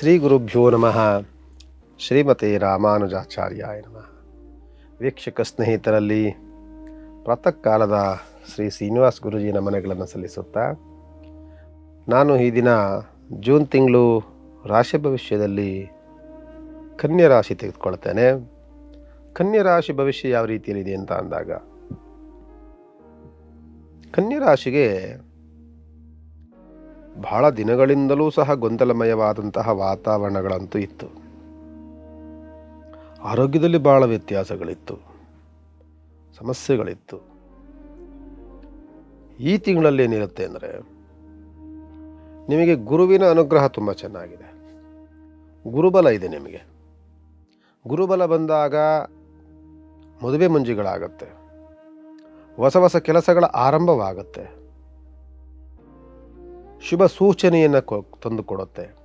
ಶ್ರೀ ಗುರುಭ್ಯೋ ನಮಃ. ಶ್ರೀಮತಿ ರಾಮಾನುಜಾಚಾರ್ಯಾಯ ನಮಃ. ವೀಕ್ಷಕ ಸ್ನೇಹಿತರಲ್ಲಿ ಪ್ರಾತಃ ಕಾಲದ ಶ್ರೀ ಶ್ರೀನಿವಾಸ್ ಗುರುಜಿ ನಮನಗಳನ್ನು ಸಲ್ಲಿಸುತ್ತಾ, ನಾನು ಈ ದಿನ ಜೂನ್ ತಿಂಗಳು ರಾಶಿ ಭವಿಷ್ಯದಲ್ಲಿ ಕನ್ಯಾ ರಾಶಿ ತೆಗೆದುಕೊಳ್ತೇನೆ. ಕನ್ಯಾ ರಾಶಿ ಭವಿಷ್ಯ ಯಾವ ರೀತಿಯಲ್ಲಿದೆ ಅಂತ ಅಂದಾಗ, ಕನ್ಯಾ ರಾಶಿಗೆ ಬಹಳ ದಿನಗಳಿಂದಲೂ ಸಹ ಗೊಂದಲಮಯವಾದಂತಹ ವಾತಾವರಣಗಳಂತೂ ಇತ್ತು. ಆರೋಗ್ಯದಲ್ಲಿ ಬಹಳ ವ್ಯತ್ಯಾಸಗಳಿತ್ತು. ಸಮಸ್ಯೆಗಳಿತ್ತು. ಈ ತಿಂಗಳಲ್ಲಿ ಏನಿರುತ್ತೆ ಅಂದರೆ, ನಿಮಗೆ ಗುರುವಿನ ಅನುಗ್ರಹ ತುಂಬ ಚೆನ್ನಾಗಿದೆ. ಗುರುಬಲ ಇದೆ ನಿಮಗೆ. ಗುರುಬಲ ಬಂದಾಗ ಮದುವೆ ಮುಂಜಿಗಳಾಗತ್ತೆ. ಹೊಸ ಹೊಸ ಕೆಲಸಗಳ ಆರಂಭವಾಗುತ್ತೆ. ಶುಭ ಸೂಚನೆಯನ್ನು ಕೊ, ತಂದುಕೊಡುತ್ತೆ.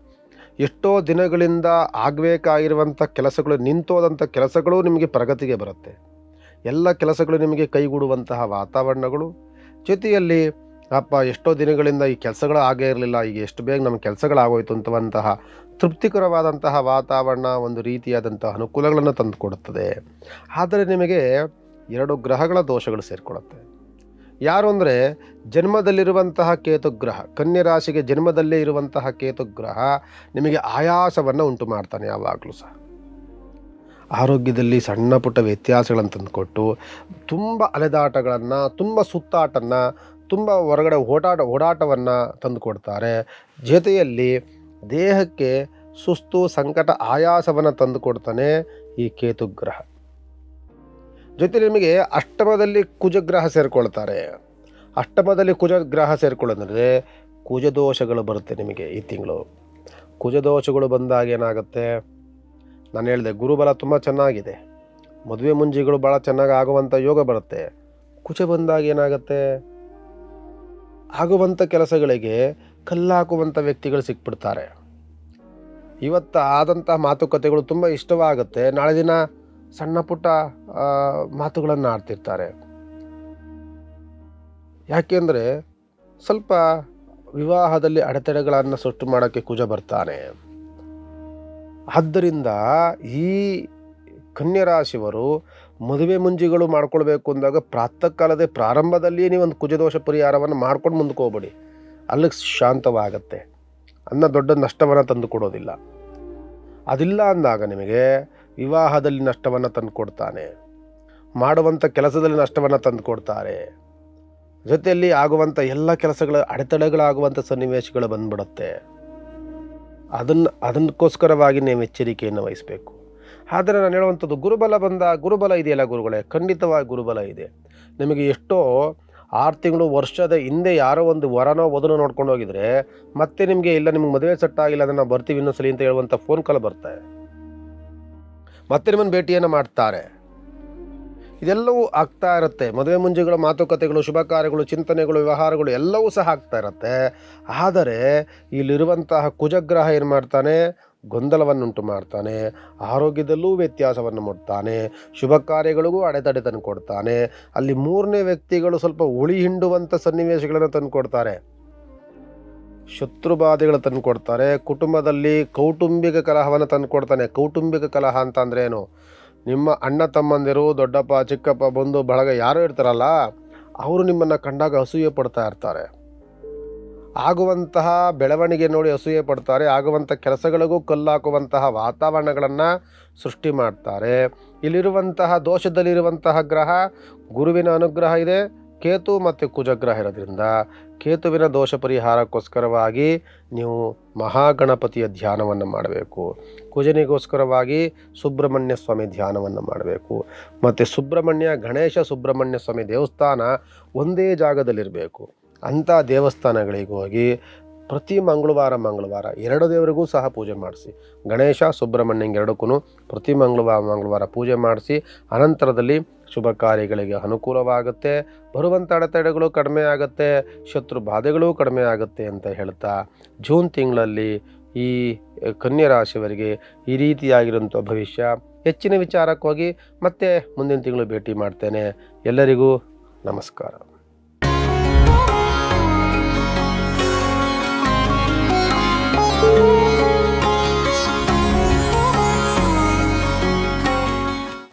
ಎಷ್ಟೋ ದಿನಗಳಿಂದ ಆಗಬೇಕಾಗಿರುವಂಥ ಕೆಲಸಗಳು, ನಿಂತೋದಂಥ ಕೆಲಸಗಳು ನಿಮಗೆ ಪ್ರಗತಿಗೆ ಬರುತ್ತೆ. ಎಲ್ಲ ಕೆಲಸಗಳು ನಿಮಗೆ ಕೈಗೂಡುವಂತಹ ವಾತಾವರಣಗಳು. ಜೊತೆಯಲ್ಲಿ, ಅಪ್ಪ, ಎಷ್ಟೋ ದಿನಗಳಿಂದ ಈ ಕೆಲಸಗಳು ಆಗೇ ಇರಲಿಲ್ಲ, ಈಗ ಎಷ್ಟು ಬೇಗ ನಮ್ಮ ಕೆಲಸಗಳಾಗೋಯ್ತು ಅಂತವಂತಹ ತೃಪ್ತಿಕರವಾದಂತಹ ವಾತಾವರಣ ಒಂದು ರೀತಿಯಾದಂಥ ಅನುಕೂಲಗಳನ್ನು ತಂದುಕೊಡುತ್ತದೆ. ಆದರೆ ನಿಮಗೆ ಎರಡು ಗ್ರಹಗಳ ದೋಷಗಳು ಸೇರಿಕೊಳ್ಳುತ್ತೆ. ಯಾರು ಅಂದರೆ ಜನ್ಮದಲ್ಲಿರುವಂತಹ ಕೇತುಗ್ರಹ, ಕನ್ಯರಾಶಿಗೆ ಜನ್ಮದಲ್ಲೇ ಇರುವಂತಹ ಕೇತುಗ್ರಹ ನಿಮಗೆ ಆಯಾಸವನ್ನು ಉಂಟು ಮಾಡ್ತಾನೆ ಯಾವಾಗಲೂ ಸಹ. ಆರೋಗ್ಯದಲ್ಲಿ ಸಣ್ಣ ಪುಟ್ಟ ವ್ಯತ್ಯಾಸಗಳನ್ನು ತಂದುಕೊಟ್ಟು ತುಂಬ ಅಲೆದಾಟಗಳನ್ನು, ತುಂಬ ಸುತ್ತಾಟನ್ನು, ತುಂಬ ಹೊರಗಡೆ ಓಡಾಟ ಓಡಾಟವನ್ನು ತಂದುಕೊಡ್ತಾರೆ. ಜೊತೆಯಲ್ಲಿ ದೇಹಕ್ಕೆ ಸುಸ್ತು, ಸಂಕಟ, ಆಯಾಸವನ್ನು ತಂದುಕೊಡ್ತಾನೆ ಈ ಕೇತುಗ್ರಹ. ಜೊತೆ ನಿಮಗೆ ಅಷ್ಟಮದಲ್ಲಿ ಕುಜಗ್ರಹ ಸೇರಿಕೊಳ್ತಾರೆ. ಅಷ್ಟಮದಲ್ಲಿ ಕುಜಗ್ರಹ ಸೇರಿಕೊಳ್ಳೋದಂದರೆ ಕುಜದೋಷಗಳು ಬರುತ್ತೆ ನಿಮಗೆ ಈ ತಿಂಗಳು. ಕುಜದೋಷಗಳು ಬಂದಾಗ ಏನಾಗುತ್ತೆ? ನಾನು ಹೇಳಿದೆ, ಗುರುಬಲ ತುಂಬ ಚೆನ್ನಾಗಿದೆ. ಮದುವೆ ಮುಂಜಿಗಳು ಭಾಳ ಚೆನ್ನಾಗಿ ಆಗುವಂಥ ಯೋಗ ಬರುತ್ತೆ. ಕುಜ ಬಂದಾಗ ಏನಾಗುತ್ತೆ? ಆಗುವಂಥ ಕೆಲಸಗಳಿಗೆ ಕಲ್ಲಾಕುವಂಥ ವ್ಯಕ್ತಿಗಳು ಸಿಕ್ಬಿಡ್ತಾರೆ. ಇವತ್ತು ಆದಂಥ ಮಾತುಕತೆಗಳು ತುಂಬ ಇಷ್ಟವಾಗುತ್ತೆ. ನಾಳೆ ದಿನ ಸಣ್ಣ ಪುಟ್ಟ ಮಾತುಗಳನ್ನು ಆಡ್ತಿರ್ತಾರೆ. ಯಾಕೆಂದರೆ ಸ್ವಲ್ಪ ವಿವಾಹದಲ್ಲಿ ಅಡೆತಡೆಗಳನ್ನು ಸೃಷ್ಟಿ ಮಾಡೋಕ್ಕೆ ಕುಜ ಬರ್ತಾನೆ. ಆದ್ದರಿಂದ ಈ ಕನ್ಯಾ ರಾಶಿಯವರು ಮದುವೆ ಮುಂಜಿಗಳು ಮಾಡ್ಕೊಳ್ಬೇಕು ಅಂದಾಗ ಪ್ರಾತಃ ಕಾಲದ ಪ್ರಾರಂಭದಲ್ಲಿಯೇ ಒಂದು ಕುಜದೋಷ ಪರಿಹಾರವನ್ನು ಮಾಡ್ಕೊಂಡು ಮುಂದಕ್ಕೆ ಹೋಗ್ಬೇಡಿ. ಅಲ್ಲಿಗೆ ಶಾಂತವಾಗತ್ತೆ. ಅನ್ನ ದೊಡ್ಡ ನಷ್ಟವನ್ನು ತಂದು ಕೊಡೋದಿಲ್ಲ. ಅದಿಲ್ಲ ಅಂದಾಗ ನಿಮಗೆ ವಿವಾಹದಲ್ಲಿ ನಷ್ಟವನ್ನು ತಂದುಕೊಡ್ತಾನೆ. ಮಾಡುವಂಥ ಕೆಲಸದಲ್ಲಿ ನಷ್ಟವನ್ನು ತಂದುಕೊಡ್ತಾರೆ. ಜೊತೆಯಲ್ಲಿ ಆಗುವಂಥ ಎಲ್ಲ ಕೆಲಸಗಳ ಅಡೆತಡೆಗಳಾಗುವಂಥ ಸನ್ನಿವೇಶಗಳು ಬಂದ್ಬಿಡುತ್ತೆ. ಅದನ್ನು, ಅದಕ್ಕೋಸ್ಕರವಾಗಿ ನೀವು ಎಚ್ಚರಿಕೆಯನ್ನು ವಹಿಸಬೇಕು. ಆದರೆ ನಾನು ಹೇಳುವಂಥದ್ದು ಗುರುಬಲ ಬಂದ, ಗುರುಬಲ ಇದೆಯಲ್ಲ ಗುರುಗಳೇ? ಖಂಡಿತವಾಗಿ ಗುರುಬಲ ಇದೆ. ನಿಮಗೆ ಎಷ್ಟೋ ಆರು ತಿಂಗಳು ವರ್ಷದ ಹಿಂದೆ ಯಾರೋ ಒಂದು ವರನೋ ವಧುನೋ ನೋಡ್ಕೊಂಡು ಹೋಗಿದ್ರೆ ಮತ್ತೆ ನಿಮಗೆ ಇಲ್ಲ, ನಿಮ್ಗೆ ಮದುವೆ ಸೆಟ್ ಆಗಿಲ್ಲ, ಅದನ್ನು ನಾವು ಬರ್ತೀವಿ ಇನ್ನೊಂದ್ಸಲಿ ಅಂತ ಹೇಳುವಂಥ ಫೋನ್ ಕಾಲ್ ಬರ್ತಾರೆ ಮತ್ತೆ ನಿಮ್ಮನ್ನು ಭೇಟಿಯನ್ನು ಮಾಡ್ತಾರೆ. ಇದೆಲ್ಲವೂ ಆಗ್ತಾ ಇರುತ್ತೆ. ಮದುವೆ ಮುಂಜಿಗಳು, ಮಾತುಕತೆಗಳು, ಶುಭ ಕಾರ್ಯಗಳು, ಚಿಂತನೆಗಳು, ವ್ಯವಹಾರಗಳು ಎಲ್ಲವೂ ಸಹ ಆಗ್ತಾ ಇರುತ್ತೆ. ಆದರೆ, ಇಲ್ಲಿರುವಂತಹ ಕುಜಗ್ರಹ ಏನು ಮಾಡ್ತಾನೆ? ಗೊಂದಲವನ್ನುಂಟು ಮಾಡ್ತಾನೆ. ಆರೋಗ್ಯದಲ್ಲೂ ವ್ಯತ್ಯಾಸವನ್ನು ಮಾಡುತ್ತಾನೆ ಶುಭ ಕಾರ್ಯಗಳಿಗೂ ಅಡೆತಡೆ ತಂದು ಕೊಡ್ತಾನೆ. ಅಲ್ಲಿ ಮೂರನೇ ವ್ಯಕ್ತಿಗಳು ಸ್ವಲ್ಪ ಉಳಿ ಹಿಂಡುವಂಥ ಸನ್ನಿವೇಶಗಳನ್ನು ತಂದು ಕೊಡ್ತಾರೆ ಶತ್ರು ಬಾಧೆಗಳು ತಂದು ಕೊಡ್ತಾರೆ ಕುಟುಂಬದಲ್ಲಿ ಕೌಟುಂಬಿಕ ಕಲಹವನ್ನು ತಂದು ಕೊಡ್ತಾನೆ ಕೌಟುಂಬಿಕ ಕಲಹ ಅಂತ ಏನು? ನಿಮ್ಮ ಅಣ್ಣ ತಮ್ಮಂದಿರು, ದೊಡ್ಡಪ್ಪ, ಚಿಕ್ಕಪ್ಪ ಬಂಧು ಬಳಗ ಯಾರು ಇರ್ತಾರಲ್ಲ, ಅವರು ನಿಮ್ಮನ್ನು ಕಂಡಾಗ ಅಸೂಯೆ ಪಡ್ತಾ ಇರ್ತಾರೆ. ಆಗುವಂತಹ ಬೆಳವಣಿಗೆ ನೋಡಿ ಅಸೂಯೆ ಪಡ್ತಾರೆ. ಆಗುವಂಥ ಕೆಲಸಗಳಿಗೂ ಕಲ್ಲಾಕುವಂತಹ ವಾತಾವರಣಗಳನ್ನು ಸೃಷ್ಟಿ ಮಾಡ್ತಾರೆ. ಇಲ್ಲಿರುವಂತಹ ದೋಷದಲ್ಲಿರುವಂತಹ ಗ್ರಹ ಗುರುವಿನ ಅನುಗ್ರಹ ಇದೆ. ಕೇತು ಮತ್ತು ಕುಜಗ್ರಹ ಇರೋದ್ರಿಂದ ಕೇತುವಿನ ದೋಷ ಪರಿಹಾರಕ್ಕೋಸ್ಕರವಾಗಿ ನೀವು ಮಹಾಗಣಪತಿಯ ಧ್ಯಾನವನ್ನು ಮಾಡಬೇಕು. ಕುಜನಿಗೋಸ್ಕರವಾಗಿ ಸುಬ್ರಹ್ಮಣ್ಯ ಸ್ವಾಮಿ ಧ್ಯಾನವನ್ನು ಮಾಡಬೇಕು. ಮತ್ತು ಸುಬ್ರಹ್ಮಣ್ಯ, ಗಣೇಶ ಸುಬ್ರಹ್ಮಣ್ಯ ಸ್ವಾಮಿ ದೇವಸ್ಥಾನ ಒಂದೇ ಜಾಗದಲ್ಲಿರಬೇಕು. ಅಂಥ ದೇವಸ್ಥಾನಗಳಿಗೆ ಹೋಗಿ ಪ್ರತಿ ಮಂಗಳವಾರ ಮಂಗಳವಾರ ಎರಡು ದೇವರಿಗೂ ಸಹ ಪೂಜೆ ಮಾಡಿಸಿ. ಗಣೇಶ, ಸುಬ್ರಹ್ಮಣ್ಯಂಗೆ ಎರಡಕ್ಕೂ ಪ್ರತಿ ಮಂಗಳವಾರ ಮಂಗಳವಾರ ಪೂಜೆ ಮಾಡಿಸಿ, ಅನಂತರದಲ್ಲಿ ಶುಭ ಕಾರ್ಯಗಳಿಗೆ ಅನುಕೂಲವಾಗುತ್ತೆ. ಬರುವಂಥ ಅಡೆತಡೆಗಳು ಕಡಿಮೆ ಆಗುತ್ತೆ, ಶತ್ರು ಬಾಧೆಗಳು ಕಡಿಮೆ ಆಗುತ್ತೆ ಅಂತ ಹೇಳ್ತಾ ಜೂನ್ ತಿಂಗಳಲ್ಲಿ ಈ ಕನ್ಯಾ ರಾಶಿಯವರಿಗೆ ಈ ರೀತಿಯಾಗಿರುವಂಥ ಭವಿಷ್ಯ. ಹೆಚ್ಚಿನ ವಿಚಾರಕ್ಕೋಗಿ ಮತ್ತೆ ಮುಂದಿನ ತಿಂಗಳು ಭೇಟಿ ಮಾಡ್ತೇನೆ. ಎಲ್ಲರಿಗೂ ನಮಸ್ಕಾರ.